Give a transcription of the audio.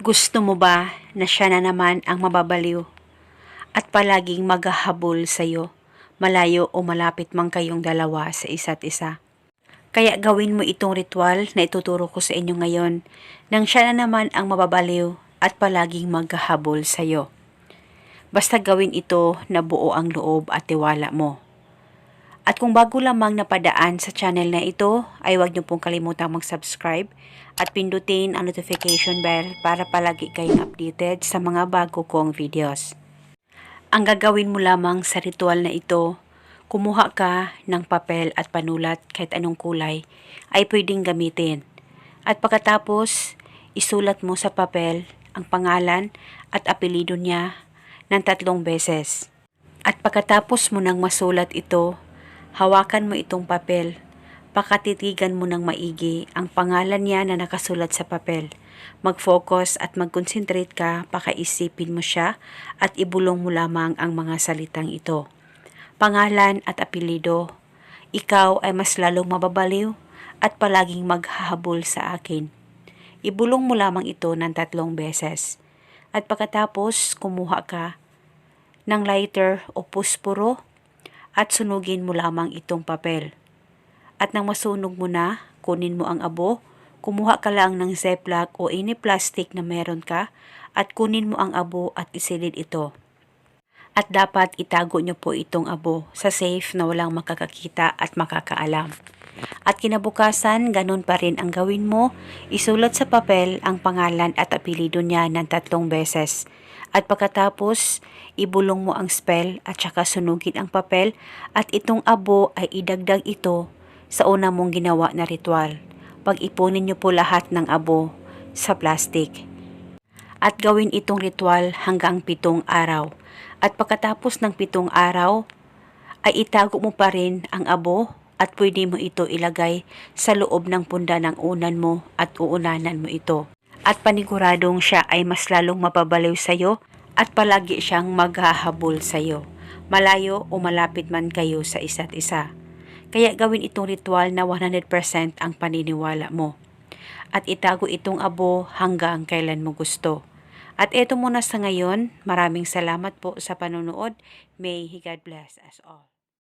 Gusto mo ba na siya na naman ang mababaliw at palaging maghahabol sa'yo, malayo o malapit man kayong dalawa sa isa't isa? Kaya gawin mo itong ritual na ituturo ko sa inyo ngayon nang siya na naman ang mababaliw at palaging maghahabol sa'yo. Basta gawin ito na buo ang loob at tiwala mo. At kung bago lamang napadaan sa channel na ito, ay huwag niyo pong kalimutang mag-subscribe at pindutin ang notification bell para palagi kayong updated sa mga bago kong videos. Ang gagawin mo lamang sa ritual na ito, kumuha ka ng papel at panulat kahit anong kulay ay pwedeng gamitin. At pagkatapos, isulat mo sa papel ang pangalan at apelido niya ng tatlong beses. At pagkatapos mo nang masulat ito, hawakan mo itong papel. Pakatitigan mo ng maigi ang pangalan niya na nakasulat sa papel. Mag-focus at mag-concentrate ka, pakaisipin mo siya at ibulong mo lamang ang mga salitang ito. Pangalan at apelido, ikaw ay mas lalong mababaliw at palaging maghahabol sa akin. Ibulong mo lamang ito ng tatlong beses. At pagkatapos, kumuha ka ng lighter o pusporo at sunugin mo lamang itong papel. At nang masunog mo na, kunin mo ang abo, kumuha ka lang ng ziplock o any plastic na meron ka at kunin mo ang abo at isilid ito. At dapat itago nyo po itong abo sa safe na walang makakakita at makakaalam. At kinabukasan, ganun pa rin ang gawin mo, isulat sa papel ang pangalan at apelido niya ng tatlong beses. At pagkatapos, ibulong mo ang spell at saka sunugin ang papel at itong abo ay idagdag ito sa una mong ginawa na ritual. Pag-ipunin niyo po lahat ng abo sa plastic. At gawin itong ritual hanggang pitong araw. At pagkatapos ng pitong araw, ay itago mo pa rin ang abo at pwede mo ito ilagay sa loob ng punda ng unan mo at uunanan mo ito. At paniguradong siya ay mas lalong mapabaliw sa'yo at palagi siyang maghahabol sa'yo, malayo o malapit man kayo sa isa't isa. Kaya gawin itong ritual na 100% ang paniniwala mo. At itago itong abo hanggang kailan mo gusto. At eto muna sa ngayon, maraming salamat po sa panonood. May He God bless us all.